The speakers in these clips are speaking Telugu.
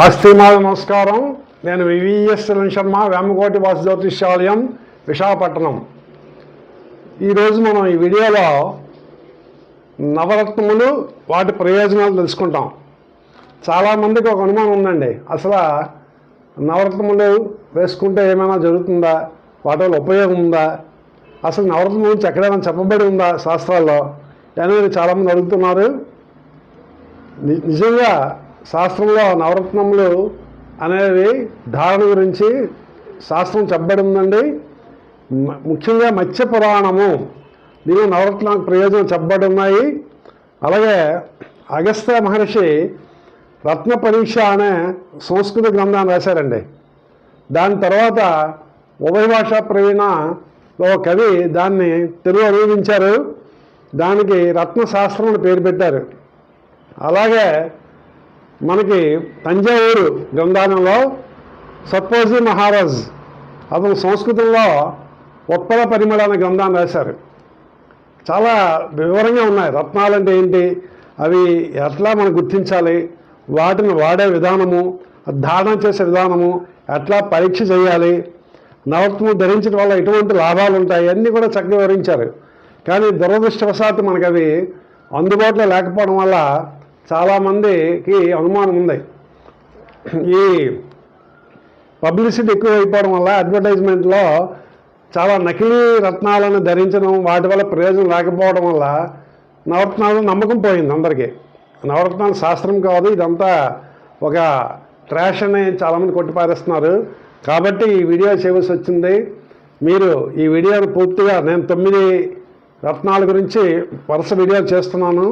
ఆస్తిమాల నమస్కారం. నేను వివిఎస్ శర్మ వేమకోటి వాసు జ్యోతిష్యాలయం విశాఖపట్నం. ఈరోజు మనం ఈ వీడియోలో నవరత్నములు వాటి ప్రయోజనాలు తెలుసుకుంటాం. చాలామందికి ఒక అనుమానం ఉందండి. అసలు నవరత్నములు వేసుకుంటే ఏమైనా జరుగుతుందా? వాటి వల్ల ఉపయోగం ఉందా? అసలు నవరత్నం గురించి ఎక్కడైనా చెప్పబడి ఉందా శాస్త్రాల్లో? అనేది చాలామంది అడుగుతున్నారు. ని- నిజంగా శాస్త్రంలో నవరత్నములు అనేవి ధారణ గురించి శాస్త్రం చెప్పబడి ఉందండి ముఖ్యంగా మత్స్య పురాణము దీని నవరత్నాలకు ప్రయోజనం చెప్పబడి ఉన్నాయి అలాగే అగస్త్య మహర్షి రత్న పరీక్ష అనే సంస్కృత గ్రంథాన్ని రాశారండి. దాని తర్వాత ఉభయ భాష ప్రవీణ ఓ కవి దాన్ని తెలుగు అనువదించారు. దానికి రత్న శాస్త్రం పేరు పెట్టారు. అలాగే మనకి తంజావూరు గంగానంలో సత్పోజీ మహారాజ్ అతను సంస్కృతంలో ఉత్పల పరిమళ అనే గ్రంథాన్ని రాశారు. చాలా వివరంగా ఉన్నాయి. రత్నాలు అంటే ఏంటి? అవి ఎట్లా మనం గుర్తించాలి? వాటిని వాడే విధానము ధారణ చేసే విధానము ఎట్లా పరీక్ష చేయాలి? నవరత్నం ధరించడం వల్ల ఎటువంటి లాభాలు ఉంటాయి? అన్నీ కూడా చక్కగా వివరించారు. కానీ దురదృష్టవశాత్తు మనకు అవి అందుబాటులో లేకపోవడం వల్ల చాలామందికి అనుమానం ఉంది. ఈ పబ్లిసిటీ ఎక్కువ అయిపోవడం వల్ల అడ్వర్టైజ్మెంట్లో చాలా నకిలీ రత్నాలను ధరించడం వాటి వల్ల ప్రయోజనం లేకపోవడం వల్ల నవరత్నాలు నమ్మకం పోయింది అందరికీ. నవరత్నాలు శాస్త్రం కాదు ఇదంతా ఒక ట్రాష్ అని చాలామంది కొట్టిపారేస్తున్నారు. కాబట్టి ఈ వీడియో చేయవలసి వచ్చింది. మీరు ఈ వీడియోను పూర్తిగా నేను తొమ్మిది రత్నాల గురించి వరుస వీడియోలు చేస్తున్నాను.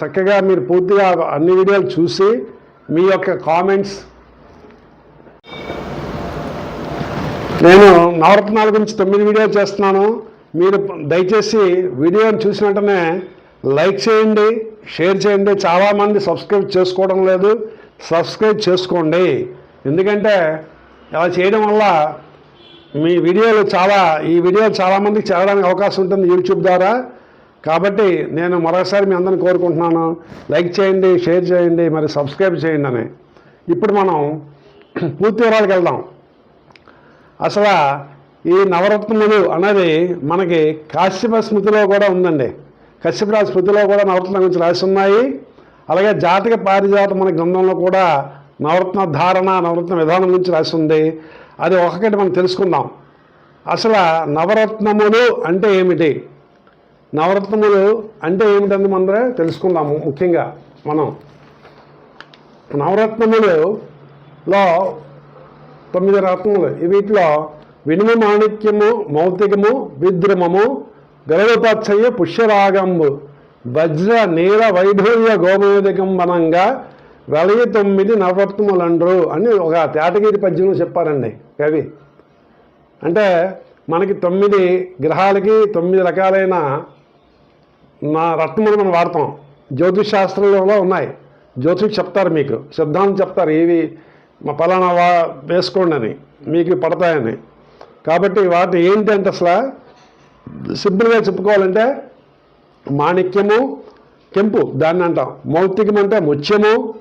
చక్కగా మీరు పూర్తిగా అన్ని వీడియోలు చూసి మీ యొక్క కామెంట్స్ నేను నవరత్నాల గురించి తొమ్మిది వీడియోలు చేస్తున్నాను. మీరు దయచేసి వీడియోని చూసిన వెంటనే లైక్ చేయండి షేర్ చేయండి. చాలామంది సబ్స్క్రైబ్ చేసుకోవడం లేదు. సబ్స్క్రైబ్ చేసుకోండి. ఎందుకంటే అలా చేయడం వల్ల మీ వీడియోలు చాలా ఈ వీడియోలు చాలామందికి చేరడానికి అవకాశం ఉంటుంది యూట్యూబ్ ద్వారా. కాబట్టి నేను మరొకసారి మీ అందరిని కోరుకుంటున్నాను. లైక్ చేయండి షేర్ చేయండి మరి సబ్స్క్రైబ్ చేయండి అని. ఇప్పుడు మనం పూర్తి వివరాలకు వెళ్దాం. అసలు ఈ నవరత్నములు అనేది మనకి కాశ్యప స్మృతిలో కూడా ఉందండి. కశ్యప స్మృతిలో కూడా నవరత్నం గురించి రాసి ఉన్నాయి. అలాగే జాతక పారిజాత మన గ్రంథంలో కూడా నవరత్న ధారణ నవరత్న విధానం గురించి రాసి ఉంది. అది ఒకటి మనం తెలుసుకుందాం. అసలు నవరత్నములు అంటే ఏమిటి? నవరత్నములు అంటే ఏమిటంది మందరే తెలుసుకుందాము ముఖ్యంగా మనం. నవరత్నములలో తొమ్మిది రత్నములు. వీటిలో వినుమ మాణిక్యము మౌతికము విద్రుమము గరుడపచ్చయ్య పుష్యరాగంబు వజ్ర నీల వైఢూర్య వనంగా వెలయ తొమ్మిది నవరత్నములండ్రు అని ఒక తేటగిరి పద్యంలో చెప్పారండి కవి. అంటే మనకి తొమ్మిది గ్రహాలకి తొమ్మిది రకాలైన నా రత్నములు మనం వాడతాం. జ్యోతిష్ శాస్త్రంలో ఉన్నాయి. జ్యోతిష్ చెప్తారు మీకు. సిద్ధాంతం చెప్తారు. ఇవి మా పలానా వా వేసుకోండి అని. మీకు పడతాయని. కాబట్టి వాటి ఏంటి అంటే అసలు సింపుల్గా చెప్పుకోవాలంటే మాణిక్యము కెంపు దాన్ని అంటాం. మౌక్తికం అంటే ముత్యము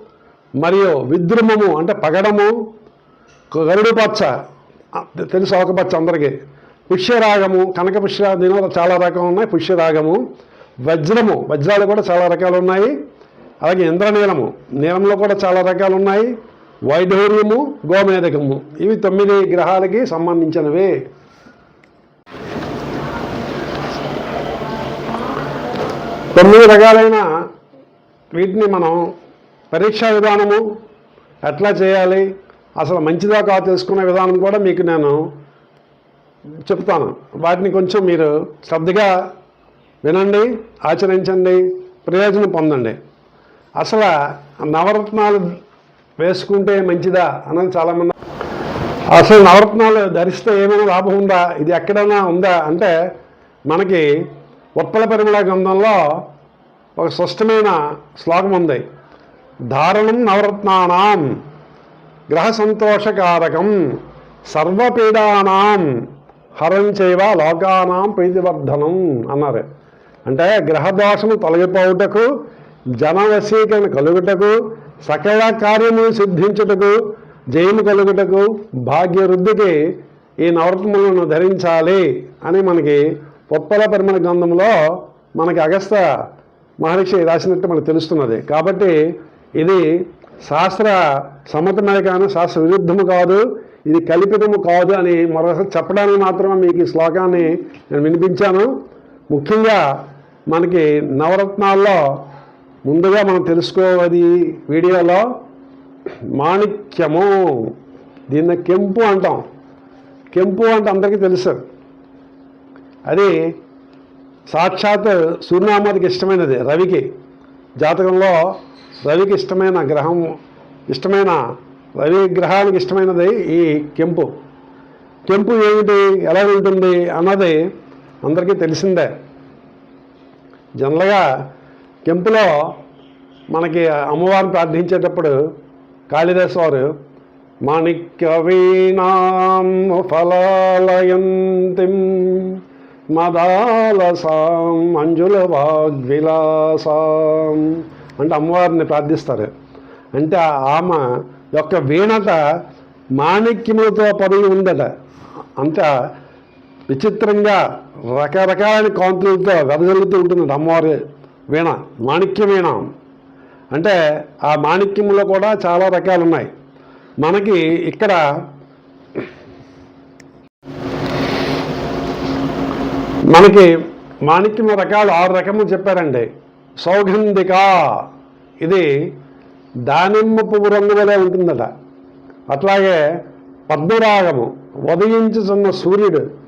మరియు విద్రుమము అంటే పగడము గరుడు పచ్చ. తెలుసు ఒక పచ్చ అందరికీ. పుష్యరాగము కనక పుష్య దీనివల్ల చాలా రకం ఉన్నాయి. పుష్యరాగము వజ్రము వజ్రాలు కూడా చాలా రకాలు ఉన్నాయి అలాగే ఇంద్రనీలము నీలంలో కూడా చాలా రకాలు ఉన్నాయి వైఢూర్యము గోమేధకము ఇవి తొమ్మిది గ్రహాలకి సంబంధించినవి. తొమ్మిది రకాలైన వీటిని మనం పరీక్షా విధానము ఎట్లా చేయాలి అసలు మంచిదా కాదు తెలుసుకునే విధానం కూడా మీకు నేను చెప్తాను. వాటిని కొంచెం మీరు శ్రద్ధగా వినండి ఆచరించండి ప్రయోజనం పొందండి. అసలు నవరత్నాలు వేసుకుంటే మంచిదా అన్నది చాలామంది అసలు నవరత్నాలు ధరిస్తే ఏమైనా లాభం ఉందా? ఇది ఎక్కడైనా ఉందా? అంటే మనకి ఉత్పల పరిమళ గ్రంథంలో ఒక స్పష్టమైన శ్లోకం ఉంది. ధారణం నవరత్నానాం గ్రహ సంతోషకారకం సర్వపీడానాం హరం చేయవ లోకానాం ప్రీతివర్ధనం అన్నారు. అంటే గ్రహదోషము తొలగిపోవుటకు జనవశీకరణ కలుగుటకు సకల కార్యములు సిద్ధించుటకు జయము కలుగుటకు భాగ్యవృద్ధికి ఈ నవరత్నములను ధరించాలి అని మనకి ఉత్పల పరిమళ గ్రంథంలో మనకి అగస్త మహర్షి రాసినట్టు మనకు తెలుస్తున్నది. కాబట్టి ఇది శాస్త్ర సమ్మతమే కానీ శాస్త్ర విరుద్ధము కాదు ఇది కల్పితము కాదు అని మరొకసారి చెప్పడానికి మాత్రమే మీకు ఈ శ్లోకాన్ని నేను వినిపించాను. ముఖ్యంగా మనకి నవరత్నాల్లో ముందుగా మనం తెలుసుకోవది వీడియోలో మాణిక్యము. దీన్ని కెంపు అంటాం. కెంపు అంటే అందరికీ తెలుసు. అది సాక్షాత్ సూర్యనామాదికి ఇష్టమైనది రవికి. జాతకంలో రవికి ఇష్టమైన గ్రహం ఇష్టమైన రవి గ్రహానికి ఇష్టమైనది ఈ కెంపు. కెంపు ఏమిటి ఎలా ఉంటుంది అన్నది అందరికీ తెలిసిందే. జనరల్గా కెంపులో మనకి అమ్మవారిని ప్రార్థించేటప్పుడు కాళిదాస్ వారు మాణిక్య వీణాం ఫలాలయంతిం మదాలసాం మంజుల వాగ్విలాసాం అంటే అమ్మవారిని ప్రార్థిస్తారు. అంటే ఆమె యొక్క వీణత మాణిక్యములతో పరుగు ఉందట. అంత విచిత్రంగా రకరకాలైన కాంతులతో వెదజల్లుతూ ఉంటుంది అమ్మవారి వీణ మాణిక్య వీణ. అంటే ఆ మాణిక్యంలో కూడా చాలా రకాలు ఉన్నాయి మనకి ఇక్కడ మనకి మాణిక్యం రకాలు ఆరు రకములు చెప్పారండి. సౌగంధిక ఇది దానిమ్మ పువ్వు రంగు వలె ఉంటుందట. అట్లాగే పద్మరాగము ఉదయించుతున్న సూర్యుడు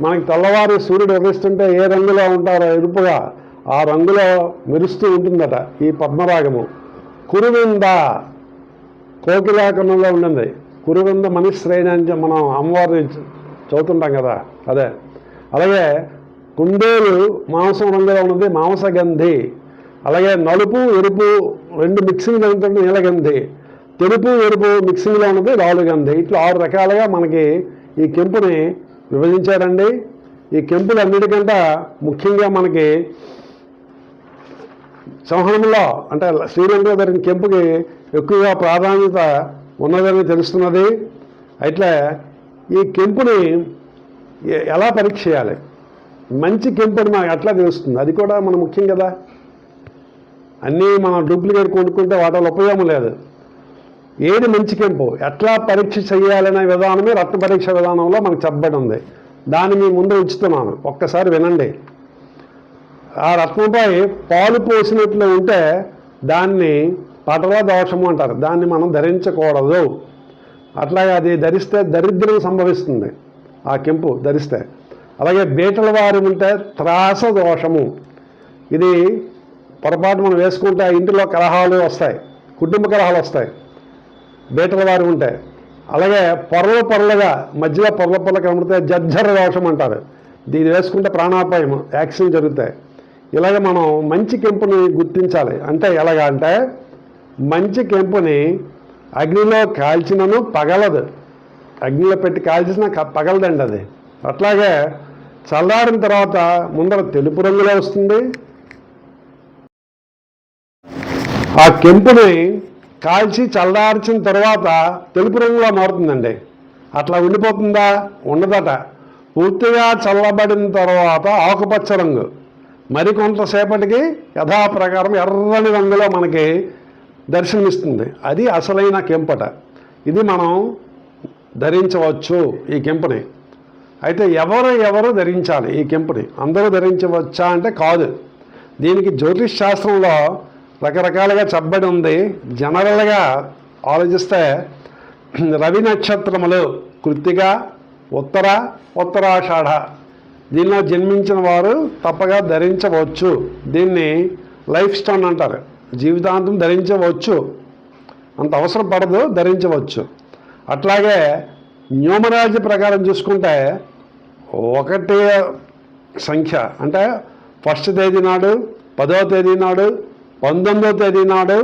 మనకి తెల్లవారు సూర్యుడు ఉదయిస్తుంటే ఏ రంగులో ఉంటారో ఎరుపుగా ఆ రంగులో మెరుస్తూ ఉంటుందట ఈ పద్మరాగము. కురువింద కోకిలాకరణంలో ఉండింది. కురువింద మనిశ్రేణి అని మనం అమ్మవారిని చదువుతుంటాం కదా అదే. అలాగే కుందేలు మాంసం రంగులో ఉన్నది మాంసగంధి. అలాగే నలుపు ఎరుపు రెండు మిక్సింగ్ ఉంటుంది నీలగంధి. తెలుపు ఎరుపు మిక్సింగ్లో ఉన్నది రాలుగంధి. ఇట్లా ఆరు రకాలుగా మనకి ఈ కెంపుని విభజించారండి. ఈ కెంపులు అన్నిటికంటే ముఖ్యంగా మనకి సంహనంలో అంటే శ్రీలంకలో జరిగిన కెంపుకి ఎక్కువగా ప్రాధాన్యత ఉన్నదని తెలుస్తున్నది. అట్లా ఈ కెంపుని ఎలా పరీక్ష చేయాలి? మంచి కెంపు అని మనకు ఎట్లా తెలుస్తుంది? అది కూడా మన ముఖ్యం కదా. అన్నీ మనం డూప్లికేట్ కొనుక్కుంటే వాటి వల్ల ఉపయోగం లేదు. ఏది మంచి కెంపు ఎట్లా పరీక్ష చేయాలనే విధానమే రత్న పరీక్ష విధానంలో మనకు చెప్పబడి ఉంది. దాన్ని మీ ముందు ఉంచుతున్నాను. ఒక్కసారి వినండి. ఆ రత్నంపై పాలు పోసినట్లు ఉంటే దాన్ని పటల దోషము అంటారు. దాన్ని మనం ధరించకూడదు. అట్లాగే అది ధరిస్తే దరిద్రం సంభవిస్తుంది. ఆ కెంపు ధరిస్తే. అలాగే బీటల వారి ఉంటే త్రాస దోషము. ఇది పొరపాటు మనం వేసుకుంటే ఆ ఇంటిలో కలహాలు వస్తాయి. కుటుంబ కలహాలు వస్తాయి. బీటల వారు ఉంటాయి అలాగే పొరలు పొరలుగా మధ్యలో పొరల పొరలు కనబడితే జర్జర దోషం అంటారు. దీన్ని వేసుకుంటే ప్రాణాపాయం యాక్సిడెంట్ జరుగుతాయి. ఇలాగ మనం మంచి కెంపుని గుర్తించాలి. అంటే ఎలాగా అంటే మంచి కెంపుని అగ్నిలో కాల్చినను పగలదు. అగ్నిలో పెట్టి కాల్చిన పగలదండి అది. అట్లాగే చల్లారిన తర్వాత ముందర తెలుపు రంగులో వస్తుంది. ఆ కెంపుని కాల్చి చల్లార్చిన తర్వాత తెలుపు రంగులో మారుతుందండి. అట్లా ఉండిపోతుందా? ఉండదట. పూర్తిగా చల్లబడిన తర్వాత ఆకుపచ్చ రంగు. మరికొంతసేపటికి యథాప్రకారం ఎర్రని రంగులో మనకి దర్శనమిస్తుంది. అది అసలైన కెంపట. ఇది మనం ధరించవచ్చు ఈ కెంపుని. అయితే ఎవరు ఎవరు ధరించాలి ఈ కెంపుని? అందరూ ధరించవచ్చా అంటే కాదు. దీనికి జ్యోతిష్ శాస్త్రంలో రకరకాలుగా చెప్పబడి ఉంది. జనరల్గా ఆలోచిస్తే రవి నక్షత్రములు కృత్తిక ఉత్తర ఉత్తరాషాఢ. దీనిలో జన్మించిన వారు తప్పగా ధరించవచ్చు. దీన్ని లైఫ్ స్టోన్ అంటారు. జీవితాంతం ధరించవచ్చు. అంత అవసరం పడదు ధరించవచ్చు. అట్లాగే న్యూమరాలజీ ప్రకారం చూసుకుంటే ఒకటి సంఖ్య. అంటే ఫస్ట్ తేదీ నాడు పదవ తేదీ నాడు పంతొమ్మిదవ తేదీ నాడు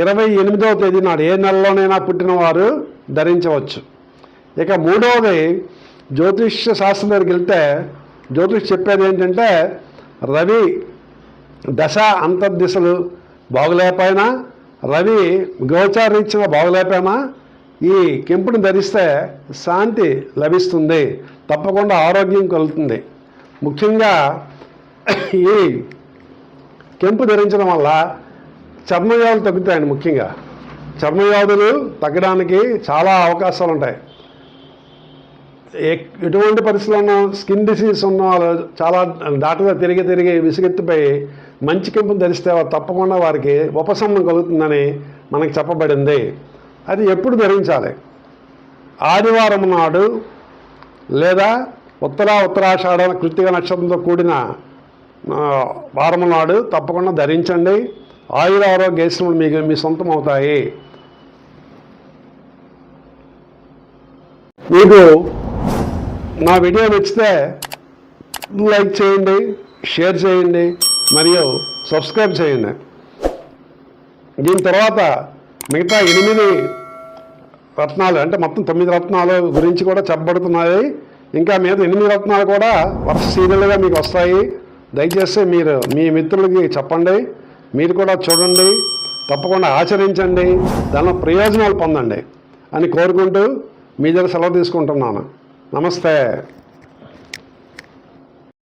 ఇరవై ఎనిమిదవ తేదీ నాడు ఏ నెలలోనైనా పుట్టినవారు ధరించవచ్చు. ఇక మూడవది జ్యోతిష్య శాస్త్రం దగ్గరికి వెళ్తే జ్యోతిష్ చెప్పేది ఏంటంటే రవి దశ అంతర్దిశలు బాగులేకపోయినా రవి గోచారీత్యా బాగులేకపోయినా ఈ కెంపుని ధరిస్తే శాంతి లభిస్తుంది తప్పకుండా ఆరోగ్యం కలుగుతుంది. ముఖ్యంగా ఈ కెంపు ధరించడం వల్ల చర్మవ్యాధులు తగ్గుతాయండి ముఖ్యంగా. చర్మవ్యాధులు తగ్గడానికి చాలా అవకాశాలు ఉంటాయి ఎటువంటి పరిస్థితుల్లో స్కిన్ డిసీజ్ ఉన్న వాళ్ళు చాలా డాక్టర్గా తిరిగి తిరిగి విసుగెత్తిపోయి మంచి కెంపును ధరిస్తే తప్పకుండా వారికి ఉపశమనం కలుగుతుందని మనకు చెప్పబడింది. అది ఎప్పుడు ధరించాలి? ఆదివారం నాడు లేదా ఉత్తర ఉత్తరాషాఢ కృతిక నక్షత్రంతో కూడిన వారం నాడు తప్పకుండా ధరించండి. ఆయుర ఆరోగ్యశ్రములు మీకు మీ సొంతం అవుతాయి. మీకు నా వీడియో నచ్చితే లైక్ చేయండి షేర్ చేయండి మరియు సబ్స్క్రైబ్ చేయండి. దీని తర్వాత మిగతా ఎనిమిది రత్నాలు అంటే మొత్తం తొమ్మిది రత్నాలు గురించి కూడా చెప్పబడుతున్నాయి. ఇంకా మీద ఎనిమిది రత్నాలు కూడా వరుస సీరియల్గా మీకు వస్తాయి. దయచేసి మీరు మీ మిత్రులకి చెప్పండి. మీరు కూడా చూడండి తప్పకుండా ఆచరించండి దానిలో ప్రయోజనాలు పొందండి అని కోరుకుంటూ మీ దగ్గర సెలవు తీసుకుంటున్నాను. నమస్తే.